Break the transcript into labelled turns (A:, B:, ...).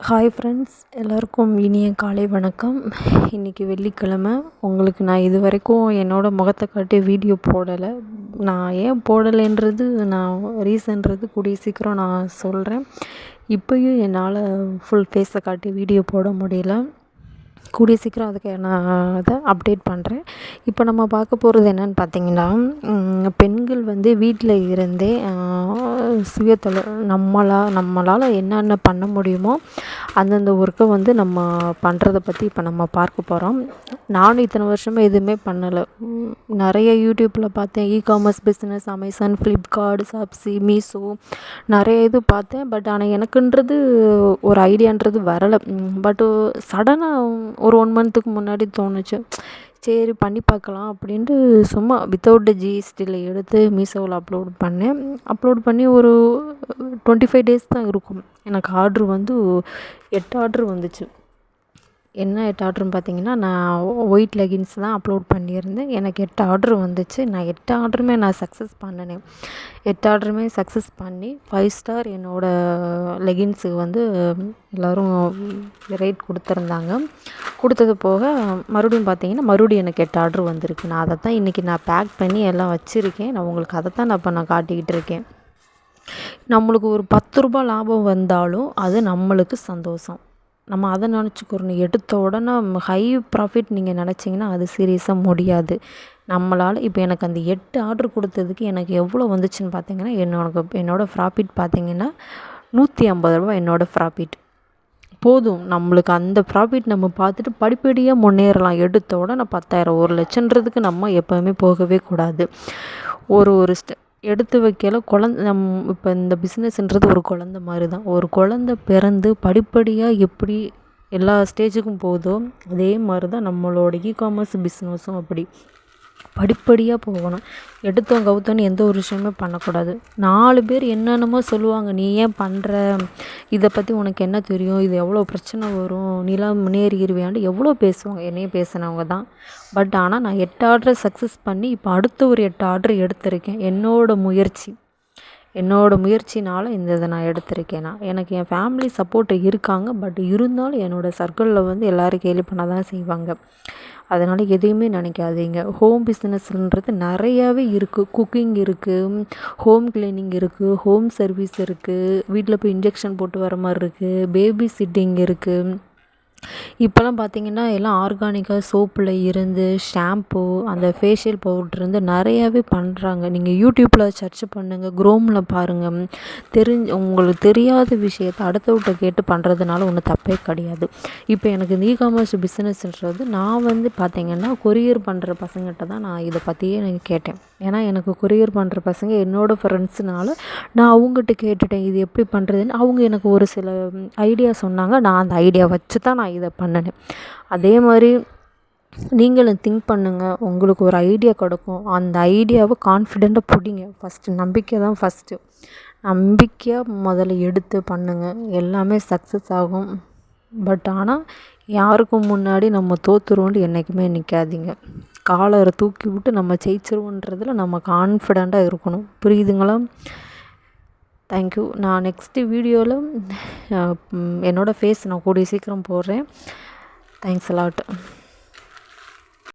A: Hi friends எல்லோருக்கும் இனிய காலை வணக்கம். இன்றைக்கி வெள்ளிக்கிழமை. உங்களுக்கு நான் இது வரைக்கும் என்னோடய முகத்தை காட்டி வீடியோ போடலை. நான் ஏன் போடலைன்றது நான் ரீசன்றது கூடிய சீக்கிரம் நான் சொல்கிறேன் இப்போயும் என்னால் ஃபுல் ஃபேஸை காட்டி வீடியோ போட முடியல. கூடிய சீக்கிரம் அதுக்கு நான் அதை அப்டேட் பண்ணுறேன் இப்போ நம்ம பார்க்க போகிறது என்னென்னு பார்த்தீங்கன்னா பெண்கள் வந்து வீட்டில் இருந்தே சுயத்தொழில் நம்மளால் நம்மளால் என்னென்ன பண்ண முடியுமோ அந்தந்த ஒர்க்கை வந்து நம்ம பண்ணுறத பற்றி இப்போ நம்ம பார்க்க போகிறோம் நானும் இத்தனை வருஷமாக எதுவுமே பண்ணலை. நிறைய யூடியூப்பில் பார்த்தேன். Ecommerce business Amazon Flipkart Shopsy Meesho நிறைய இது பார்த்தேன். பட் ஆனால் எனக்குன்றது ஒரு ஐடியான்றது வரலை. பட்டு சடனாக ஒரு ஒன் மந்த்துக்கு முன்னாடி தோணுச்சு. சரி பண்ணி பார்க்கலாம் அப்படின்ட்டு சும்மா வித்தவுட் ஜிஎஸ்டியில் எடுத்து மீஷோவில் அப்லோட் பண்ணேன். அப்லோட் பண்ணி ஒரு டுவெண்ட்டி ஃபைவ் டேஸ் தான் இருக்கும். எனக்கு ஆர்ட்ரு வந்து எட்டு ஆர்ட்ரு வந்துச்சு. என்ன எட்டு ஆர்டர்னு பார்த்தீங்கன்னா நான் ஒயிட் லெகின்ஸ் தான் அப்லோட் பண்ணியிருந்தேன். எனக்கு எட்டு ஆர்டர் வந்துச்சு. நான் எட்டு ஆர்டருமே நான் சக்ஸஸ் பண்ணினேன் எட்டு ஆர்டருமே சக்ஸஸ் பண்ணி ஃபைவ் ஸ்டார் என்னோடய லெகின்ஸுக்கு வந்து எல்லோரும் ரேட் கொடுத்துருந்தாங்க. கொடுத்தது போக மறுபடியும் பார்த்தீங்கன்னா மறுபடியும் எனக்கு எட்டு ஆர்டர் வந்திருக்கு. நான் அதை தான் இன்றைக்கி நான் பேக் பண்ணி எல்லாம் வச்சுருக்கேன். நான் உங்களுக்கு அதை தான் நான் இப்போ நான் காட்டிக்கிட்டு இருக்கேன். நம்மளுக்கு ஒரு பத்து ரூபா லாபம் வந்தாலும் அது நம்மளுக்கு சந்தோஷம். நம்ம அதை நினச்சிக்கிறணும் எடுத்த உடனே ஹை ப்ராஃபிட் நீங்கள் நினச்சிங்கன்னா அது சீரியஸாக முடியாது. நம்மளால் இப்போ எனக்கு அந்த எட்டு ஆர்ட்ரு கொடுத்ததுக்கு எனக்கு எவ்வளோ வந்துச்சுன்னு பார்த்தீங்கன்னா என்னோட என்னோடய ப்ராஃபிட் பார்த்தீங்கன்னா நூற்றி ஐம்பது ரூபா என்னோடய ப்ராஃபிட் போதும் நம்மளுக்கு அந்த ப்ராஃபிட் நம்ம பார்த்துட்டு படிப்படியாக முன்னேறலாம். எடுத்த உடனே பத்தாயிரம் ஒரு லட்சன்றதுக்கு நம்ம எப்போவுமே போகவே கூடாது. ஒரு ஒரு ஸ்டெப் எடுத்து வைக்கல. குழந்த நம் இப்போ இந்த பிஸ்னஸ்ன்றது ஒரு குழந்த மாதிரி தான் ஒரு குழந்த பிறந்து படிப்படியாக எப்படி எல்லா ஸ்டேஜுக்கும் போகுதோ அதே மாதிரி தான் நம்மளோட இ காமர்ஸ் பிஸ்னஸும் அப்படி. படிப்படியாக போகணும். எடுத்தோம் கவுத்தோன்னு எந்த ஒரு விஷயமே பண்ணக்கூடாது. நாலு பேர் என்னென்னமோ சொல்லுவாங்க. நீ ஏன் பண்ணுற இதை பற்றி உனக்கு என்ன தெரியும்? இது எவ்வளோ பிரச்சனை வரும்? நீலாம் முன்னேறிடுவியான்னு எவ்வளோ பேசுவாங்க. என்னையும் பேசினவங்க தான். பட் ஆனால் நான் எட்டு ஆர்டரை சக்ஸஸ் பண்ணி இப்போ அடுத்த ஒரு எட்டு ஆர்டர் எடுத்திருக்கேன். என்னோடய முயற்சி. என்னோடய முயற்சினால் இந்த இதை நான் எடுத்திருக்கேன்? நான் எனக்கு என் ஃபேமிலி சப்போர்ட் இருக்காங்க. பட் இருந்தாலும் என்னோடய சர்க்கிளில் வந்து எல்லோரும் கேள்வி பண்ண தான் செய்வாங்க. அதனால் எதையுமே நினைக்காதீங்க. ஹோம் பிஸ்னஸ்ன்றது நிறையாவே இருக்குது குக்கிங் இருக்குது ஹோம் கிளீனிங் இருக்குது ஹோம் சர்வீஸ் இருக்குது வீட்டில் போய் இன்ஜெக்ஷன் போட்டு வர மாதிரி இருக்குது பேபி சிட்டிங் இருக்குது இப்போல்லாம் பார்த்தீங்கன்னா எல்லாம் ஆர்கானிக்காக சோப்பில் இருந்து ஷாம்பு அந்த ஃபேஷியல் பவுட்ரு நிறையாவே பண்ணுறாங்க நீங்கள் யூடியூப்பில் சர்ச் பண்ணுங்கள் குரோமில் பாருங்கள் தெரிஞ்ச உங்களுக்கு தெரியாத விஷயத்த அடுத்தவர்கிட்ட கேட்டு பண்ணுறதுனால ஒன்றும் தப்பே கிடையாது. இப்போ எனக்கு இந்த இ காமர்ஸ் பிஸ்னஸ்ன்றது நான் வந்து பார்த்தீங்கன்னா கொரியர் பண்ணுற பசங்கள்கிட்ட தான் நான் இதை பற்றியே எனக்கு கேட்டேன். ஏன்னா எனக்கு கொரியர் பண்ணுற பசங்க என்னோடய ஃப்ரெண்ட்ஸுனால நான் அவங்ககிட்ட கேட்டுட்டேன் இது எப்படி பண்ணுறதுன்னு அவங்க எனக்கு ஒரு சில ஐடியா சொன்னாங்க. நான் அந்த ஐடியா வச்சு தான் நான் இதை பண்ணினேன் அதே மாதிரி நீங்களும் திங்க் பண்ணுங்கள் உங்களுக்கு ஒரு ஐடியா கிடைக்கும். அந்த ஐடியாவை கான்ஃபிடெண்ட்டாக பிடிங்க. ஃபஸ்ட்டு நம்பிக்கை தான் ஃபஸ்ட்டு நம்பிக்கையாக முதல்ல எடுத்து பண்ணுங்கள் எல்லாமே சக்ஸஸ் ஆகும். பட் ஆனால் யாருக்கும் முன்னாடி நம்ம தோற்றுருவோன்ட்டு என்றைக்குமே நிற்காதீங்க காலரை தூக்கி விட்டு நம்ம ஜெயிச்சிருவோன்றதில் நம்ம கான்ஃபிடெண்ட்டாக இருக்கணும். புரியுதுங்களா? தேங்க்யூ நான் நெக்ஸ்ட்டு வீடியோவில் என்னோடய ஃபேஸ் நான் கூடிய சீக்கிரம் போடுறேன். Thanks a lot